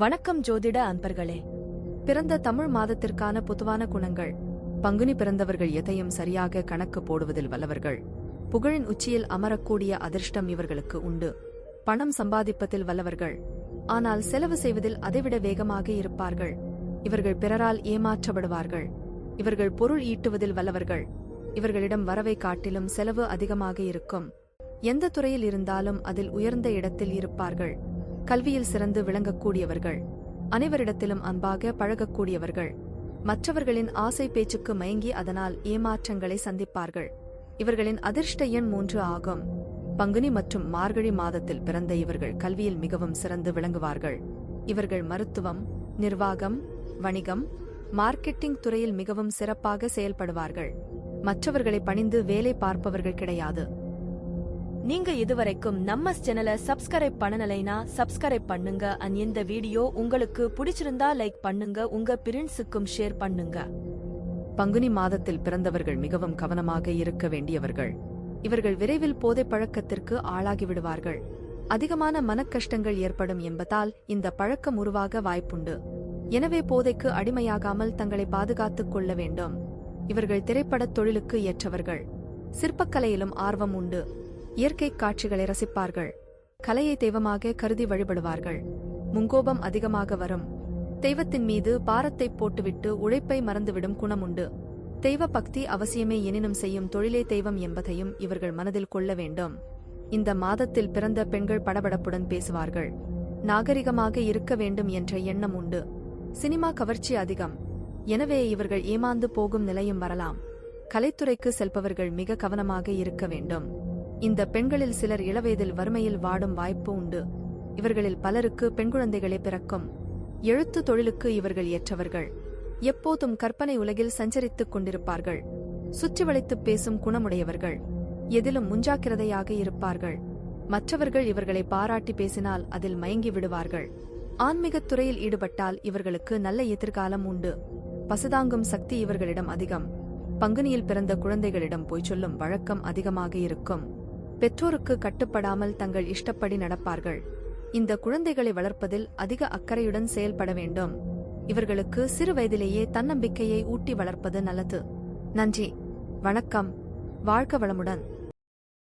வணக்கம் ஜோதிட அன்பர்களே. பிறந்த தமிழ் மாதத்திற்கான பொதுவான குணங்கள். பங்குனி பிறந்தவர்கள் எதையும் சரியாக கணக்கு போடுவதில் வல்லவர்கள். புகழின் உச்சியில் அமரக்கூடிய அதிர்ஷ்டம் இவர்களுக்கு உண்டு. பணம் சம்பாதிப்பதில் வல்லவர்கள். ஆனால் செலவு செய்வதில் அதைவிட வேகமாக இருப்பார்கள். இவர்கள் பிறரால் ஏமாற்றப்படுவார்கள். இவர்கள் பொருள் ஈட்டுவதில் வல்லவர்கள். இவர்களிடம் வரவை காட்டிலும் செலவு அதிகமாக இருக்கும். எந்த துறையில் இருந்தாலும் அதில் உயர்ந்த இடத்தில் இருப்பார்கள். கல்வியில் சிறந்து விளங்கக்கூடியவர்கள். அனைவரிடத்திலும் அன்பாக பழகக்கூடியவர்கள். மற்றவர்களின் ஆசை பேச்சுக்கு மயங்கி அதனால் ஏமாற்றங்களை சந்திப்பார்கள். இவர்களின் அதிர்ஷ்ட எண் மூன்று ஆகும். பங்குனி மற்றும் மார்கழி மாதத்தில் பிறந்த இவர்கள் கல்வியில் மிகவும் சிறந்து விளங்குவார்கள். இவர்கள் மருத்துவம் நிர்வாகம் வணிகம் மார்க்கெட்டிங் துறையில் மிகவும் சிறப்பாக செயல்படுவார்கள். மற்றவர்களை பணிந்து வேலை பார்ப்பவர்கள் கிடையாது. நீங்க இதுவரைக்கும் நம்ம சேனலை சப்ஸ்கிரைப் பண்ணலைனா சப்ஸ்கிரைப் பண்ணுங்க அண்ட் இந்த வீடியோ உங்களுக்கு பிடிச்சிருந்தா லைக் பண்ணுங்க உங்க பிரின்ஸுக்கும் ஷேர் பண்ணுங்க. பங்குனி மாதத்தில் பிறந்தவர்கள் மிகவும் கவனமாக இருக்க வேண்டியவர்கள். இவர்கள் விரைவில் போதை பழக்கத்திற்கு ஆளாகி விடுவார்கள். அதிகமான மனக்கஷ்டங்கள் ஏற்படும் என்பதால் இந்த பழக்கம் உருவாக வாய்ப்புண்டு. எனவே போதைக்கு அடிமையாகாமல் தங்களை பாதுகாத்துக் கொள்ள வேண்டும். இவர்கள் திரைப்படத் தொழிலுக்கு ஏற்றவர்கள். சிற்பக்கலையிலும் ஆர்வம் உண்டு. இயற்கை காட்சிகளை ரசிப்பார்கள். கலையை தெய்வமாக கருதி வழிபடுவார்கள். முங்கோபம் அதிகமாக வரும். தெய்வத்தின் மீது பாரத்தை போட்டுவிட்டு உழைப்பை மறந்துவிடும் குணமுண்டு தெய்வ பக்தி அவசியமே எனினும் செய்யும் தொழிலே தெய்வம் என்பதையும் இவர்கள் மனதில் கொள்ள வேண்டும். இந்த மாதத்தில் பிறந்த பெண்கள் படபடப்புடன் பேசுவார்கள். நாகரிகமாக இருக்க வேண்டும் என்ற எண்ணம் உண்டு. சினிமா கவர்ச்சி அதிகம். எனவே இவர்கள் ஏமாந்து போகும் நிலையும் வரலாம். கலைத்துறைக்கு செல்பவர்கள் மிக கவனமாக இருக்க வேண்டும். இந்த பெண்களில் சிலர் இளவயதில் வறுமையில் வாடும் வாய்ப்பு உண்டு. இவர்களில் பலருக்கு பெண் குழந்தைகளே பிறக்கும். எழுத்து தொழிலுக்கு இவர்கள் ஏற்றவர்கள். எப்போதும் கற்பனை உலகில் சஞ்சரித்துக் கொண்டிருப்பார்கள். சுற்றி வளைத்துப் பேசும் குணமுடையவர்கள். எதிலும் முஞ்சாக்கிரதையாக இருப்பார்கள். மற்றவர்கள் இவர்களை பாராட்டி பேசினால் அதில் மயங்கி விடுவார்கள். ஆன்மீகத் துறையில் ஈடுபட்டால் இவர்களுக்கு நல்ல எதிர்காலம் உண்டு. பசுதாங்கும் சக்தி இவர்களிடம் அதிகம். பங்குனியில் பிறந்த குழந்தைகளிடம் போய் சொல்லும் வழக்கம் அதிகமாக இருக்கும். பெற்றோருக்கு கட்டுப்படாமல் தங்கள் இஷ்டப்படி நடப்பார்கள். இந்த குழந்தைகளை வளர்ப்பதில் அதிக அக்கறையுடன் செயல்பட வேண்டும். இவர்களுக்கு சிறு வயதிலேயே தன்னம்பிக்கையை ஊட்டி வளர்ப்பது நல்லது. நன்றி. வணக்கம். வாழ்க வளமுடன்.